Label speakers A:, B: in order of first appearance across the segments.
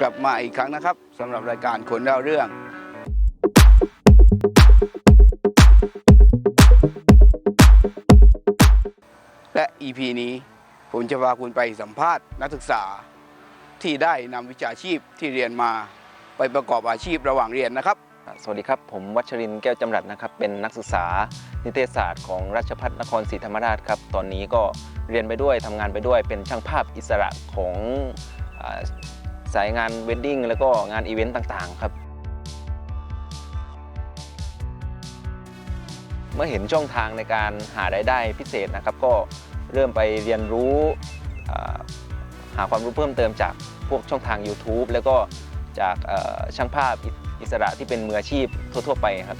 A: กลับมาอีกครั้งนะครับสำหรับรายการคนเล่าเรื่องและ EP นี้ผมจะพาคุณไปสัมภาษณ์นักศึกษา ที่ได้นำวิชาชีพที่เรียนมาไปประกอบอาชีพระหว่างเรียนนะครับ
B: สวัสดีครับ ผมวัชรินทร์แก้วจำรัดนะครับ เป็นนักศึกษานิเทศศาสตร์ของราชภัฏนครศรีธรรมราชครับ ตอนนี้ก็เรียนไปด้วยทำงานไปด้วย เป็นช่างภาพอิสระของอา สายงานเวดดิ้งแล้วก็งานอีเวนต์ต่างๆครับ เมื่อเห็นช่องทางในการหารายได้พิเศษนะครับ ก็เริ่มไปเรียนรู้หาความรู้เพิ่มเติมจากพวกช่องทาง YouTube แล้วก็จากช่างภาพอิสระที่เป็นมืออาชีพทั่ว ๆ ไปครับ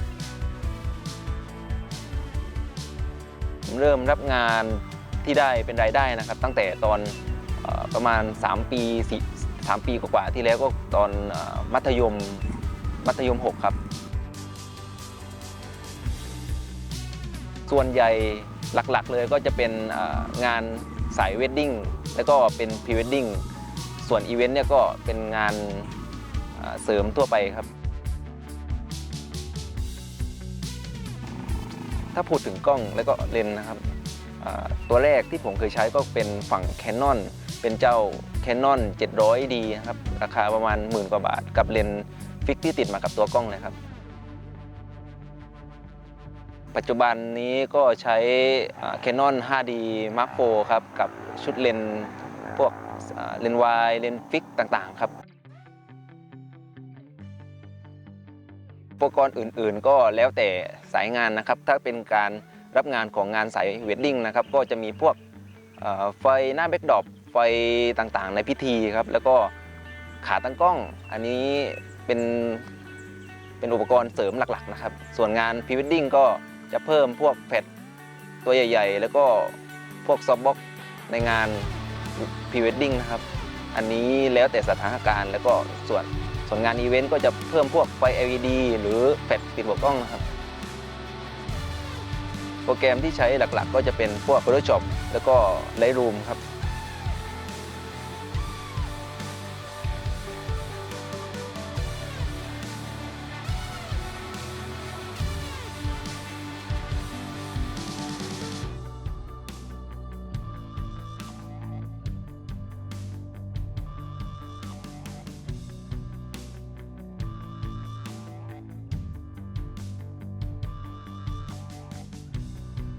B: ผมเริ่มรับงานที่ได้เป็นรายได้นะครับ ตั้งแต่ตอนอประมาณ 3 ปี 3 ปีกว่าๆที่แล้วก็ตอนมัธยมมัธยม 6 ครับ ส่วนใหญ่หลักๆเลยก็จะเป็นงานสายเวดดิ้งแล้วก็เป็นพรีเวดดิ้งส่วนอีเวนต์เนี่ยก็เป็นงานเสริมทั่วไปครับ ถ้าพูดถึงกล้องแล้วก็เลนนะครับ ตัวแรกที่ผมเคยใช้ก็เป็นฝั่ง Canon เป็นเจ้า Canon 700D นะครับ ราคาประมาณหมื่นกว่าบาท กับเลนส์ฟิกที่ติดมากับตัวกล้องเลยครับ ปัจจุบันนี้ก็ใช้ Canon 5D Mark IV ครับ กับชุดเลนส์พวกเลนส์วายเลนส์ฟิกต่างๆ ครับอุปกรณ์อื่นๆ ก็แล้วแต่สายงานนะครับ ถ้าเป็นการรับงานของงานสายเวดดิ้งนะครับ ก็จะมีพวกไฟหน้าแบ็กดรอป ไฟต่างๆ ในพิธีครับ แล้วก็ขาตั้งกล้อง อันนี้เป็นเป็นอุปกรณ์เสริมหลักๆนะครับ ส่วนงานพรีเวดดิ้งก็จะเพิ่มพวกแฟลชตัวใหญ่ ๆ แล้วก็พวกซอฟต์บ็อกในงานพรีเวดดิ้งนะครับ อันนี้แล้วแต่สถานการณ์ แล้วก็ส่วนส่วนงานอีเวนต์ก็จะเพิ่มพวกไฟ LED หรือแฟลชติดหัวกล้องนะครับ โปรแกรมที่ใช้หลักๆ ก็จะเป็นพวก Photoshop แล้วก็ Lightroom ครับ